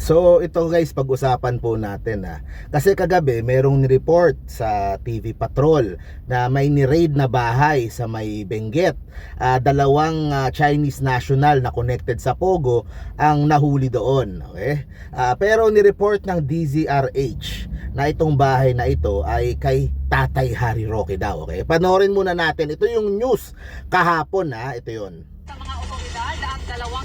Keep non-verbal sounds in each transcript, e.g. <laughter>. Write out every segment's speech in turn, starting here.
So ito guys, pag-usapan po natin ha. Kasi kagabi merong report sa TV Patrol na may ni-raid na bahay sa may Benguet. Ah, dalawang ah, Chinese national na connected sa Pogo ang nahuli doon. Okay? Ah, pero ni-report ng DZRH na itong bahay na ito ay kay Tatay Harry Roque daw. Okay? Panoorin muna natin. Ito yung news kahapon ha. Ito yon. sa mga otoridad ang dalawang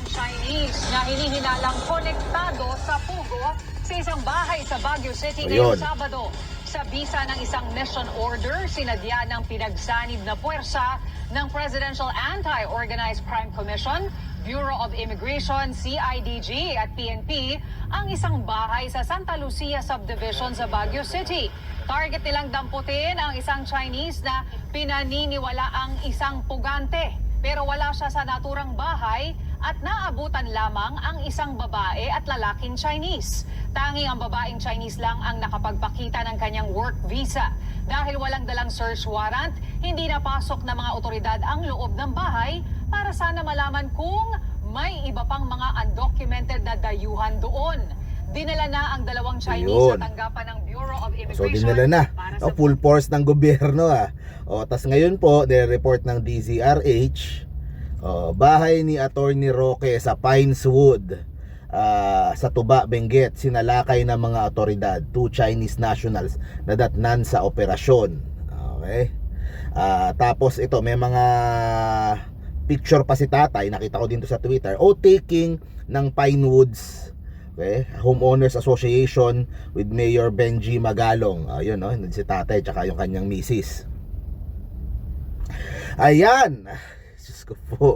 Chinese na hinihinalang konektado sa Pugo sa isang bahay sa Baguio City ngayong. Sabado. Sa bisa ng isang mission order, sinadya ng pinagsanib na puwersa ng Presidential Anti-Organized Crime Commission, Bureau of Immigration, CIDG at PNP ang isang bahay sa Santa Lucia Subdivision sa Baguio City. Target nilang damputin ang isang Chinese na pinaniniwala ang isang pugante pero wala siya sa naturang bahay at naabutan lamang ang isang babae at lalaking Chinese. Tanging ang babaeng Chinese lang ang nakapagpakita ng kanyang work visa. Dahil walang dalang search warrant, hindi napasok ng mga otoridad ang loob ng bahay para sana malaman kung may iba pang mga undocumented na dayuhan doon. Dinala na ang dalawang Chinese Ayun. sa tanggapan ng Bureau of So Immigration. dinala na. para Oh, full force ng gobyerno ah. O tas ngayon po, report ng DZRH, oh, bahay ni Attorney Roque sa Pineswood. ah, sa Tuba, Benguet, sinalakay ng mga otoridad, two Chinese nationals na datnan sa operasyon. Okay? Ah, tapos ito, may mga picture pa si tatay, nakita ko dito sa Twitter, o taking ng Pinewoods okay? Homeowners Association with Mayor Benji Magalong. Ayun, no? Si tatay tsaka yung kanyang misis. Ayan. Ko po.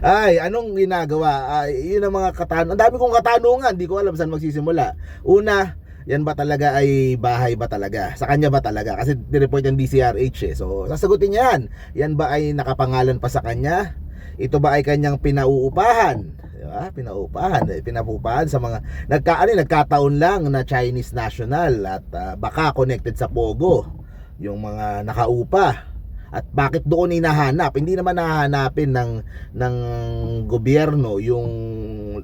Ay, anong ginagawa? Ay, yun ang mga katanungan. Ang dami kong katanungan. Di ko alam saan magsisimula. Una, yan ba talaga ay bahay ba talaga? Sa kanya ba talaga? Kasi nireport yung DCRH eh. So, sasagutin niya yan. Yan ba ay nakapangalan pa sa kanya? Ito ba ay kanyang pinauupahan? Di ba? Pinauupahan. Eh, Pinapupahan sa mga nagka, ano, nagkataon lang na Chinese national at ah, baka connected sa Pogo yung mga nakaupa at bakit doon hinahanap? Hindi naman nahahanapin ng ng gobyerno yung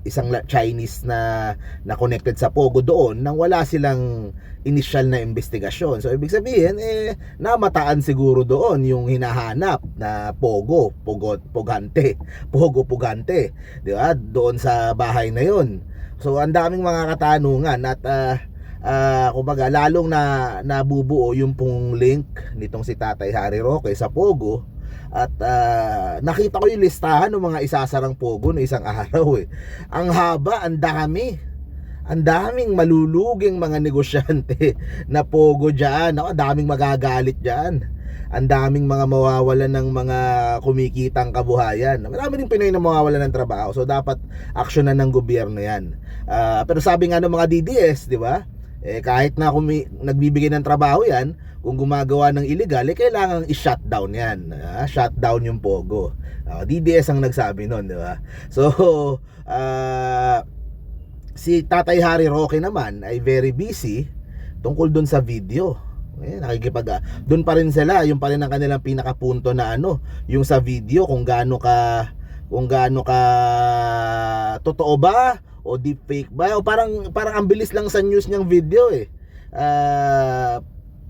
isang Chinese na na connected sa Pogo doon nang wala silang initial na investigasyon. So ibig sabihin eh namataan siguro doon yung hinahanap na Pogo Pogo Pogante <laughs> Pogo Pugante di ba? Doon sa bahay na yon so ang daming mga katanungan at ah, ah kumbaga lalong na nabubuo yung pong link nitong si Tatay Harry Roque sa Pogo at ah, nakita ko yung listahan ng mga isasarang Pogo no isang <laughs> araw eh. Ang haba, ang dami. Ang daming maluluging mga negosyante <laughs> na Pogo diyan. Ako, daming magagalit diyan. Ang daming mga mawawalan ng mga kumikitang kabuhayan. Marami din Pinoy na mawawalan ng trabaho. So dapat aksyonan ng gobyerno 'yan. Ah, pero sabi nga ng mga DDS, di ba? Eh, kahit na kumi- nagbibigay ng trabaho yan, kung gumagawa ng illegal, eh, kailangan i-shutdown yan. Ah, shutdown yung Pogo. Ah, DDS ang nagsabi nun, di ba? So, <laughs> ah, si Tatay Harry Roque naman ay very busy tungkol dun sa video. Eh, nakikipag ah, doon pa rin sila, yung pa rin ang kanilang pinakapunto na ano, yung sa video kung gaano ka kung gaano ka totoo ba o deepfake ba o parang parang ang bilis lang sa news niyang video eh. Ah,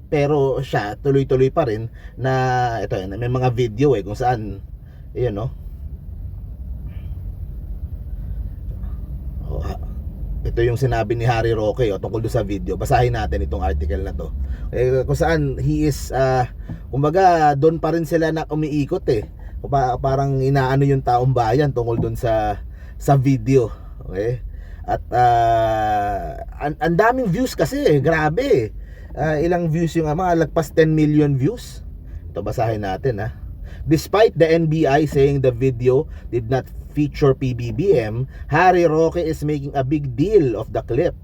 pero siya tuloy-tuloy pa rin na ito eh, may mga video eh kung saan yun no. Oh, ito yung sinabi ni Harry Roque oh, tungkol doon sa video. Basahin natin itong article na to. Eh, kung saan he is ah, kumbaga doon pa rin sila na umiikot eh. Pa- parang inaano yung taong bayan tungkol doon sa sa video. Okay? At ah, ang, ang daming views kasi, eh, grabe. Ah, ilang views yung ah, mga lagpas 10 million views. Ito basahin natin ha. Despite the NBI saying the video did not feature PBBM, Harry Roque is making a big deal of the clip.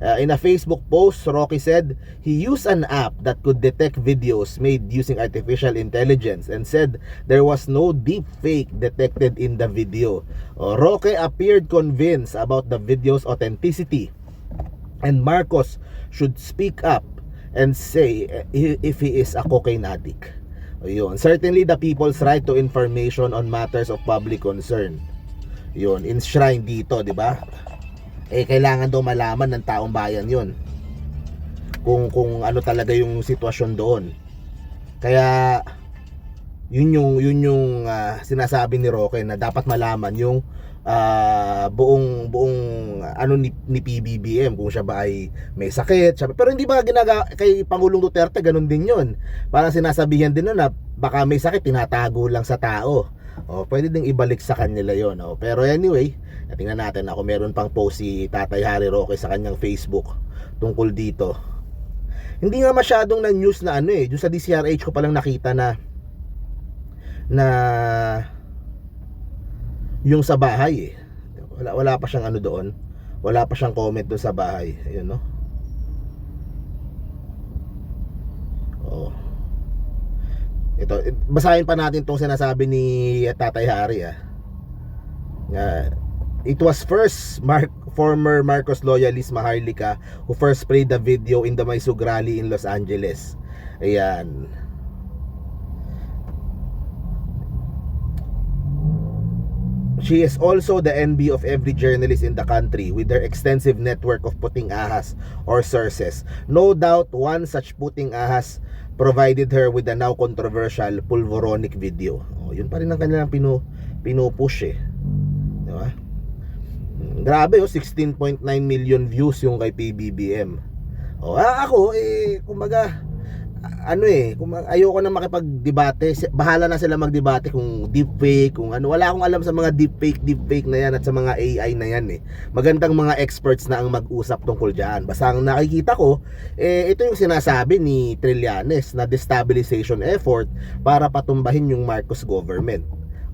Uh, in a Facebook post, Rocky said he used an app that could detect videos made using artificial intelligence and said there was no deep fake detected in the video. Uh, Roque appeared convinced about the video's authenticity and Marcos should speak up and say if he is a cocaine addict. Ayun. Certainly the people's right to information on matters of public concern. Yun, enshrine dito, di ba? Eh kailangan daw malaman ng taong bayan 'yon. Kung kung ano talaga yung sitwasyon doon. Kaya yun yung yun yung ah, sinasabi ni Roque na dapat malaman yung ah, buong buong ano ni, ni PBBM kung siya ba ay may sakit siya, pero hindi ba ginaga kay Pangulong Duterte ganun din yun parang sinasabihan din nun na baka may sakit tinatago lang sa tao o pwede ding ibalik sa kanila yon oh. pero anyway tingnan natin ako meron pang post si Tatay Harry Roque sa kanyang Facebook tungkol dito hindi nga masyadong na news na ano eh yung sa DCRH ko palang nakita na na yung sa bahay eh. Wala, wala pa siyang ano doon. Wala pa siyang comment doon sa bahay. Ayun no. Ito, it- basahin pa natin tong sinasabi ni Tatay Hari ah. Nga, it was first Mark, former Marcos loyalist Maharlika who first played the video in the Maisug rally in Los Angeles. Ayan. She is also the envy of every journalist in the country with their extensive network of puting ahas or sources. No doubt one such puting ahas provided her with the now controversial pulvoronic video. Oh, yun pa rin ang kanilang pinu pinupush eh. Di ba? Mm, Grabe oh, 16.9 million views yung kay PBBM. Oh, ah, ako eh kumbaga ano eh, kung ayoko na makipagdebate, bahala na sila magdebate kung deepfake, kung ano. Wala akong alam sa mga deepfake, deepfake na yan at sa mga AI na yan eh. Magandang mga experts na ang mag-usap tungkol dyan. Basta ang nakikita ko, eh, ito yung sinasabi ni Trillanes na destabilization effort para patumbahin yung Marcos government.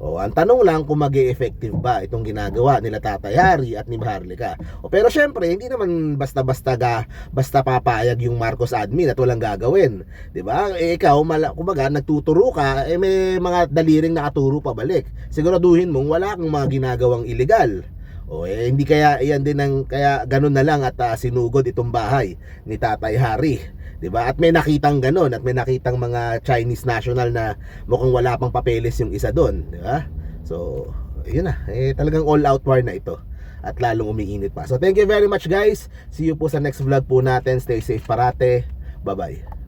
O, ang tanong lang kung mag effective ba itong ginagawa nila Tatay Hari at ni Maharlika. O, pero syempre, hindi naman basta-basta ga, basta papayag yung Marcos admin at walang gagawin. 'Di ba? Eh, ikaw, mala, kumbaga, nagtuturo ka, eh may mga daliring nakaturo pabalik. Siguraduhin mong wala kang mga ginagawang illegal. O eh, hindi kaya iyan din ang kaya ganun na lang at ah, sinugod itong bahay ni Tatay Hari. 'Di ba? At may nakitang ganun at may nakitang mga Chinese national na mukhang wala pang papeles yung isa doon, 'di ba? So, yun na. Eh talagang all out war na ito at lalong umiinit pa. So, thank you very much guys. See you po sa next vlog po natin. Stay safe parate. Bye-bye.